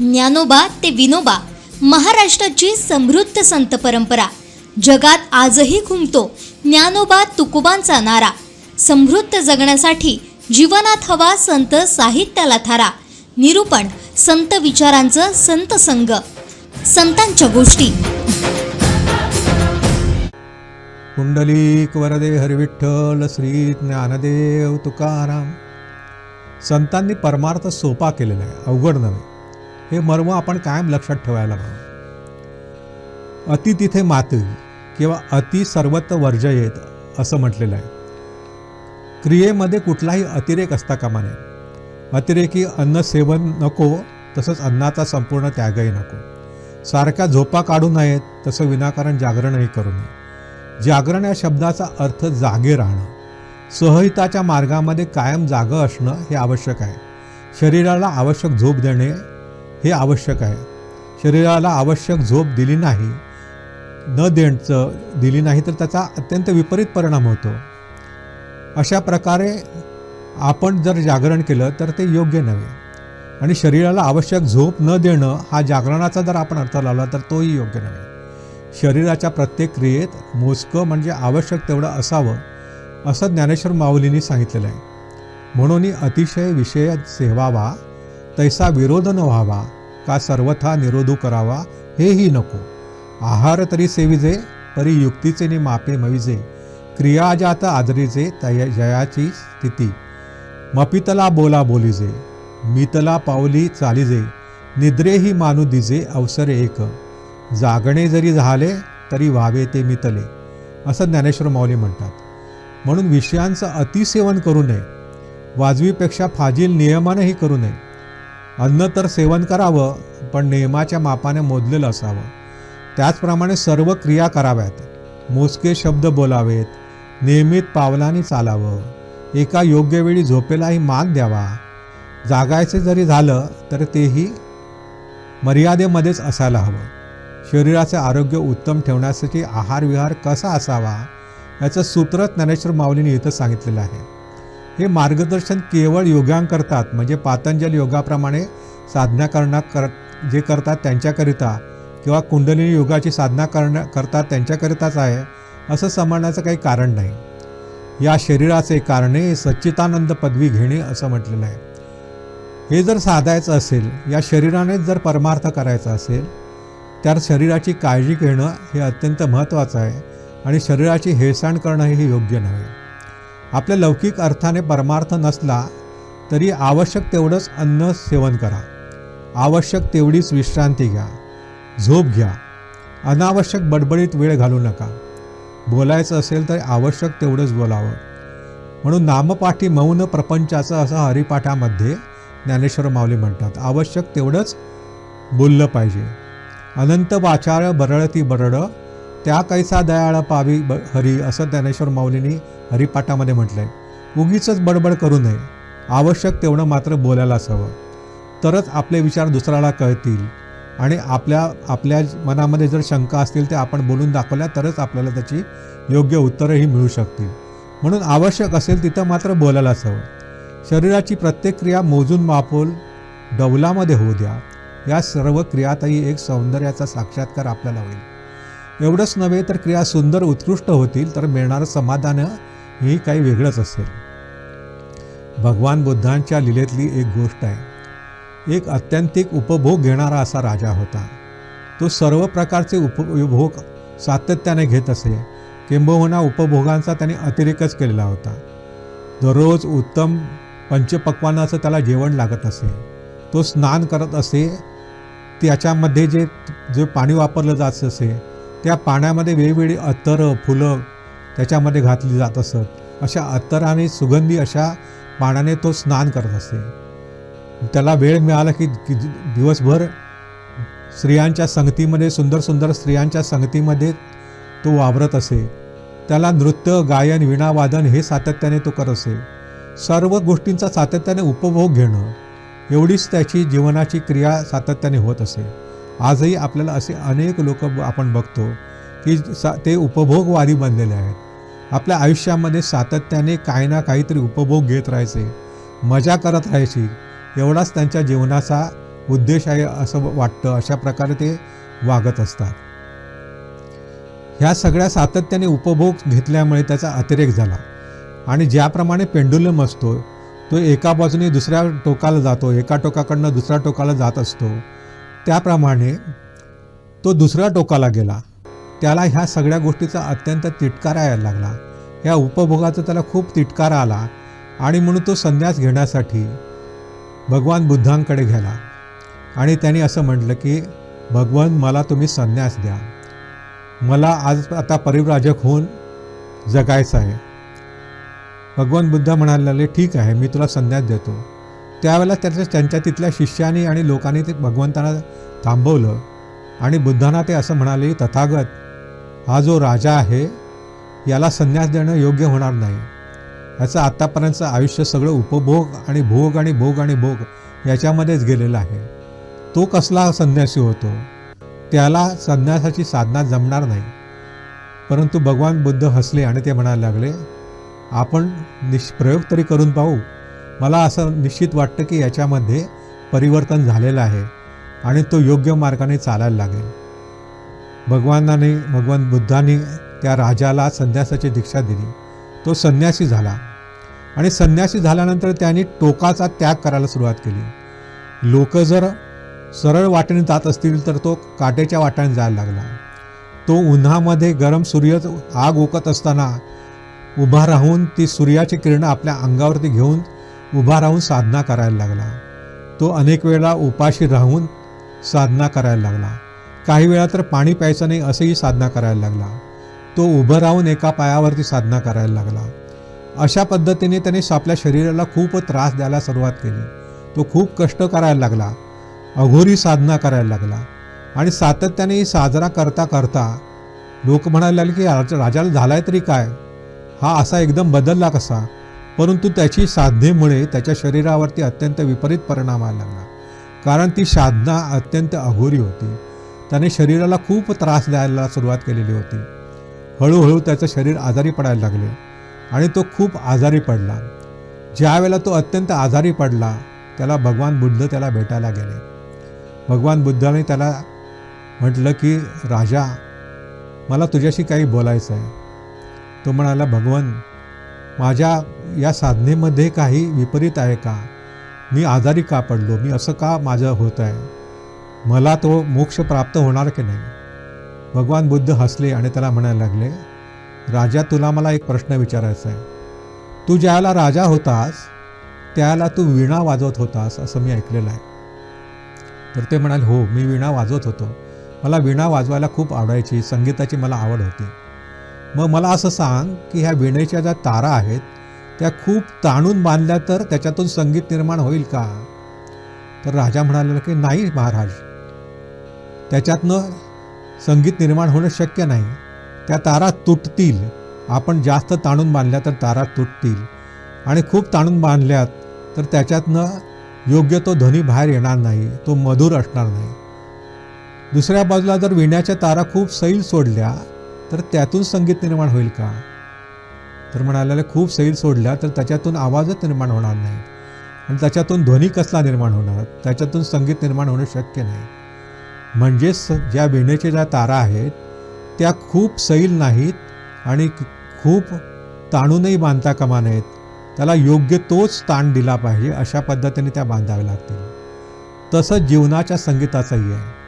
ज्ञानोबा ते विनोबा महाराष्ट्राची समृद्ध संत परंपरा. जगात आजही घुमतो ज्ञानोबा तुकोबांचा नारा. समृद्ध जगण्यासाठी जीवनात हवा संत साहित्याला थारा. निरूपण संत विचारांचं संत संग संतांच्या गोष्टी. कुंडलीक वरदे हरिविठ्ठल श्री ज्ञानदेव तुकाराम. संतांनी परमार्थ सोपा केलेला आहे अवघड नव्हे. हे मर्म आपण कायम लक्षात ठेवायला हवं. अति तिथे माती किंवा अति सर्वत्र वर्ज येत असं म्हटलेलं आहे. क्रियेमध्ये कुठलाही अतिरेक असता कामा नये. अतिरेकी अन्न सेवन नको तसंच अन्नाचा संपूर्ण त्यागही नको. सारख्या झोपा काढू नयेत तसं विनाकारण जागरणही करू नये. जागरण या शब्दाचा अर्थ जागे राहणं. सहहिताच्या मार्गामध्ये कायम जागं असणं हे आवश्यक आहे. शरीराला आवश्यक झोप देणे हे आवश्यक आहे. शरीराला आवश्यक झोप दिली नाही न देणचं दिली नाही तर त्याचा अत्यंत विपरीत परिणाम होतो. अशा प्रकारे आपण जर जागरण केलं तर ते योग्य नव्हे. आणि शरीराला आवश्यक झोप न देणं हा जागरणाचा जर आपण अर्थ लावला तर तोही योग्य नव्हे. शरीराच्या प्रत्येक क्रियेत मोजकं म्हणजे आवश्यक तेवढं असावं असं ज्ञानेश्वर माऊलींनी सांगितलेलं आहे. म्हणून अतिशय विषय सेवावा तैसा विरोध न व्हावा का सर्वथा निरोधू करावा हेही नको. आहार तरी सेविजे परी युक्तीचे नि मापे मविजे क्रियाजात आदरीजे तय जयाची स्थिती. मपितला बोला बोलीजे मितला पावली चालीजे निद्रेही मानू दिजे अवसर एक. जागणे जरी झाले तरी व्हावे ते मितले असं ज्ञानेश्वर माऊली म्हणतात. म्हणून विषयांचं अतिसेवन करू नये. वाजवीपेक्षा फाजील नियमानंही करू नये. अन्न तर सेवन करावं पण नियमाच्या मापाने मोजलेलं असावं. त्याचप्रमाणे सर्व क्रिया कराव्यात. मोजके शब्द बोलावेत. नियमित पावलांनी चालावं. एका योग्य वेळी झोपेलाही मान द्यावा. जागायचे जरी झालं तर तेही मर्यादेमध्येच असायला हवं. शरीराचे आरोग्य उत्तम ठेवण्यासाठी आहार विहार कसा असावा याचं सूत्र ज्ञानेश्वर माऊलीने इथं सांगितलेलं आहे. हे मार्गदर्शन केवळ योगांग करतात म्हणजे पातंजल योगाप्रमाणे साधना करण्या कर जे करतात त्यांच्याकरिता किंवा कुंडलिनी योगाची साधना करण्या करतात त्यांच्याकरिताच आहे असं समजण्याचं काही कारण नाही. या शरीराचे कारणे सच्चितानंद पदवी घेणे असं म्हटलेलं आहे. हे जर साधायचं असेल या शरीरानेच जर परमार्थ करायचा असेल तर शरीराची काळजी घेणं हे अत्यंत महत्त्वाचं आहे आणि शरीराची हेळसांड करणं हे योग्य नव्हे. आपल्या लौकिक अर्थाने परमार्थ नसला तरी आवश्यक तेवढंच अन्न सेवन करा. आवश्यक तेवढीच विश्रांती घ्या. झोप घ्या. अनावश्यक बडबडीत वेळ घालू नका. बोलायचं असेल तर आवश्यक तेवढंच बोलावं. म्हणून नामपाठी मौन प्रपंचाचं असं हरिपाठामध्ये ज्ञानेश्वर माऊली म्हणतात आवश्यक तेवढंच बोललं पाहिजे. अनंत वाचार बरळती बरड त्या कैसा दयाळ पावी ब हरी असं ज्ञानेश्वर माऊलींनी हरिपाठामध्ये म्हटलं आहे उगीच बडबड करू नये. आवश्यक तेवढं मात्र बोलायला हवं तरच आपले विचार दुसऱ्याला कळतील. आणि आपल्या आपल्या मनामध्ये जर शंका असतील ते आपण बोलून दाखवल्या तरच आपल्याला त्याची योग्य उत्तरंही मिळू शकतील. म्हणून आवश्यक असेल तिथं मात्र बोलायलाच हवं शरीराची प्रत्येक क्रिया मोजून मापोल डौलामध्ये होऊ द्या. या सर्व क्रियातही एक सौंदर्याचा साक्षात्कार आपल्याला होईल. एवढंच नव्हे तर क्रिया सुंदर उत्कृष्ट होतील तर मिळणारं समाधान ही काही वेगळंच असेल. भगवान बुद्धांच्या लिलेतली एक गोष्ट आहे. एक अत्यंतिक उपभोग घेणारा असा राजा होता. तो सर्व प्रकारचे उपभोग सातत्याने घेत असे. किंबहुना उपभोगांचा त्याने अतिरेकच केलेला होता. दररोज उत्तम पंचपक्वानाचं त्याला जेवण लागत असे. तो स्नान करत असे. त्याच्यामध्ये जे जे पाणी वापरलं जात असे. त्या पाण्यामध्ये वेगवेगळी अत्तरं फुलं त्याच्यामध्ये घातली जात असत. अशा अत्तराने सुगंधी अशा पाण्याने तो स्नान करत असे त्याला वेळ मिळाला की की दिवसभर स्त्रियांच्या संगतीमध्ये सुंदर सुंदर स्त्रियांच्या संगतीमध्ये तो वावरत असे. त्याला नृत्य गायन विणावादन हे सातत्याने तो करत असे. सर्व गोष्टींचा सातत्याने उपभोग घेणं एवढीच त्याची जीवनाची क्रिया सातत्याने होत असे. आजही आपल्याला असे अनेक लोक आपण बघतो की सा ते उपभोगवादी बनलेले आहेत. आपल्या आयुष्यामध्ये सातत्याने काही ना काहीतरी उपभोग घेत राहायचे मजा करत राहायची एवढाच त्यांच्या जीवनाचा उद्देश आहे असं वाटतं अशा प्रकारे ते वागत असतात. ह्या सगळ्या सातत्याने उपभोग घेतल्यामुळे त्याचा अतिरेक झाला. आणि ज्याप्रमाणे पेंडुलम असतो तो एका बाजूने दुसऱ्या टोकाला जातो एका टोकाकडनं दुसऱ्या टोकाला जात असतो. त्याप्रमाणे तो दुसऱ्या टोकाला गेला. त्याला ह्या सगळ्या गोष्टीचा अत्यंत तिटकारा यायला लागला. ह्या उपभोगाचा त्याला खूप तिटकारा आला आणि म्हणून तो संन्यास घेण्यासाठी भगवान बुद्धांकडे गेला. आणि त्यांनी असं म्हटलं की भगवान मला तुम्ही संन्यास द्या. मला आज आता परिव्राजक होऊन जगायचं आहे. भगवान बुद्ध म्हणाले ठीक आहे मी तुला संन्यास देतो. त्यावेळेला त्याच्या त्यांच्या तिथल्या शिष्यानी आणि लोकांनी ते भगवंतांना थांबवलं. आणि बुद्धांना ते असं म्हणाले तथागत हा जो राजा आहे याला संन्यास देणं योग्य होणार नाही. याचं आत्तापर्यंतचं आयुष्य सगळं उपभोग आणि भोग आणि भोग आणि भोग याच्यामध्येच गेलेलं आहे. तो कसला संन्यासी होतो? त्याला संन्यासाची साधना जमणार नाही. परंतु भगवान बुद्ध हसले आणि ते म्हणायला लागले आपण निष्प्रयोग प्रयोग तरी करून पाहू. मला असं निश्चित वाटतं की याच्यामध्ये परिवर्तन झालेलं आहे आणि तो योग्य मार्गाने चालायला लागेल. भगवानाने भगवान बुद्धाने त्या राजाला संन्यासाची दीक्षा दिली. तो संन्यासी झाला आणि संन्यासी झाल्यानंतर त्यांनी टोकाचा त्याग करायला सुरुवात केली. लोक जर सरळ वाटेने जात असतील तर तो काटेच्या वाट्याने जायला लागला. तो उन्हामध्ये गरम सूर्य आग ओकत असताना उभा राहून ती सूर्याची किरणं आपल्या अंगावरती घेऊन उभा राहून साधना करायला लागला. तो अनेक वेळा उपाशी राहून साधना करायला लागला. काही वेळा तर पाणी प्यायचं नाही असंही साधना करायला लागला. तो उभं राहून एका पायावरती साधना करायला लागला. अशा पद्धतीने त्याने आपल्या शरीराला खूप त्रास द्यायला सुरुवात केली. तो खूप कष्ट करायला लागला. अघोरी साधना करायला लागला. आणि सातत्याने साजरा करता करता लोक म्हणायला लागले की राज राजाला झालाय तरी काय? हा असा एकदम बदलला कसा? परंतु त्याची साधनेमुळे त्याच्या शरीरावरती अत्यंत विपरीत परिणाम व्हायला लागला कारण ती साधना अत्यंत अघोरी होती. त्याने शरीराला खूप त्रास द्यायला सुरुवात केलेली होती. हळूहळू त्याचं शरीर आजारी पडायला लागले आणि तो खूप आजारी पडला. ज्यावेळेला तो अत्यंत आजारी पडला त्याला भगवान बुद्ध त्याला भेटायला गेले. भगवान बुद्धाने त्याला म्हटलं की राजा मला तुझ्याशी काही बोलायचं आहे तो म्हणाला भगवान माझ्या या साधनेमध्ये काही विपरीत आहे का? मी आजारी का पडलो? मी असं का माझं होत आहे? मला तो मोक्ष प्राप्त होणार की नाही? भगवान बुद्ध हसले आणि त्याला म्हणायला लागले राजा तुला मला एक प्रश्न विचारायचा आहे. तू ज्याला राजा होतास त्याला तू वीणा वाजवत होतास असं मी ऐकलेलं आहे. तर ते म्हणाले हो मी वीणा वाजवत होतो. मला वीणा वाजवायला खूप आवडायची संगीताची मला आवड होती. मग मला असं सांग की ह्या विणेच्या ज्या तारा आहेत त्या खूप ताणून बांधल्या तर त्याच्यातून संगीत निर्माण होईल का? तर राजा म्हणाला की नाही महाराज. त्याच्यातनं संगीत निर्माण होणं शक्य नाही. त्या तारा तुटतील. आपण जास्त ताणून बांधल्या तर तारा तुटतील. आणि खूप ताणून बांधल्यात तर त्याच्यातनं योग्य तो ध्वनी बाहेर येणार नाही. तो मधुर असणार नाही. दुसऱ्या बाजूला जर विण्याच्या तारा खूप सैल सोडल्या तर त्यातून संगीत निर्माण होईल का? तर म्हणाले खूप सैल सोडल्या तर त्याच्यातून आवाजच निर्माण होणार नाही. आणि त्याच्यातून ध्वनी कसला निर्माण होणार? त्याच्यातून संगीत निर्माण होणं शक्य नाही. म्हणजेच ज्या विणेचे ज्या तारा आहेत त्या खूप सैल नाहीत आणि खूप ताणूनही बांधता कामा नयेत. त्याला योग्य तोच ताण दिला पाहिजे अशा पद्धतीने त्या बांधाव्या लागतील. तसंच जीवनाच्या संगीताचंही आहे.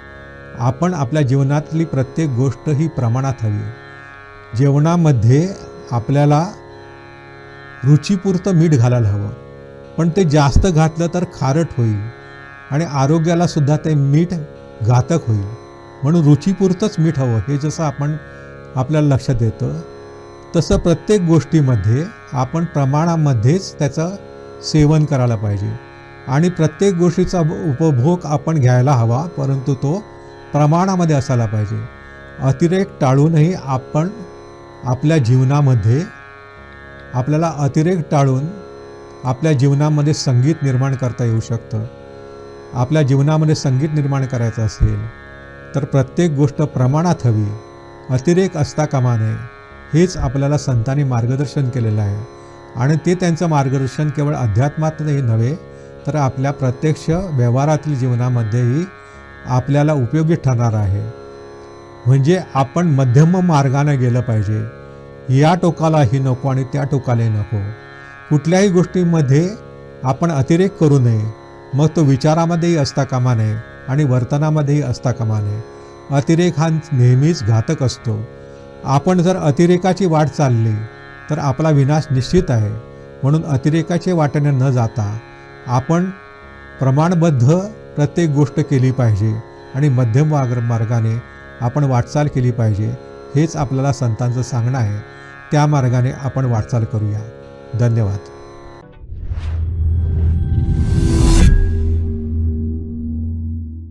आपण आपल्या जीवनातली प्रत्येक गोष्ट ही प्रमाणात हवी. जेवणामध्ये आपल्याला रुचीपुरतं मीठ घालायला हवं. पण ते जास्त घातलं तर खारट होईल आणि आरोग्याला सुद्धा ते मीठ घातक होईल. म्हणून रुचीपुरतंच मीठ हवं हे जसं आपण आपल्याला लक्षात येतं तसं प्रत्येक गोष्टीमध्ये आपण प्रमाणामध्येच त्याचं सेवन करायला पाहिजे. आणि प्रत्येक गोष्टीचा उपभोग आपण घ्यायला हवा परंतु तो प्रमाणामध्ये असायला पाहिजे. अतिरेक टाळूनही आपण आपल्या जीवनामध्ये आपल्याला अतिरेक टाळून आपल्या जीवनामध्ये संगीत निर्माण करता येऊ शकतं. आपल्या जीवनामध्ये संगीत निर्माण करायचं असेल तर प्रत्येक गोष्ट प्रमाणात हवी. अतिरेक असता कामा नये. हेच आपल्याला संतांनी मार्गदर्शन केलेलं आहे. आणि ते त्यांचं मार्गदर्शन केवळ अध्यात्मातही नव्हे तर आपल्या प्रत्यक्ष व्यवहारातील जीवनामध्येही आपल्याला उपयोगी ठरणार आहे. म्हणजे आपण मध्यम मार्गाने गेलं पाहिजे. या टोकालाही नको आणि त्या टोकालाही नको. कुठल्याही गोष्टीमध्ये आपण अतिरेक करू नये. मग तो विचारामध्येही असता कामा नये आणि वर्तनामध्येही असता कामा नये. अतिरेक हा नेहमीच घातक असतो. आपण जर अतिरेकाची वाट चालली तर आपला विनाश निश्चित आहे. म्हणून अतिरेकाच्या वाटेने न जाता आपण प्रमाणबद्ध प्रत्येक गोष्ट केली पाहिजे आणि मध्यम वाग मार्गाने आपण वाटचाल केली पाहिजे हेच आपल्याला संतांचं सांगणं आहे. त्या मार्गाने आपण वाटचाल करूया. धन्यवाद.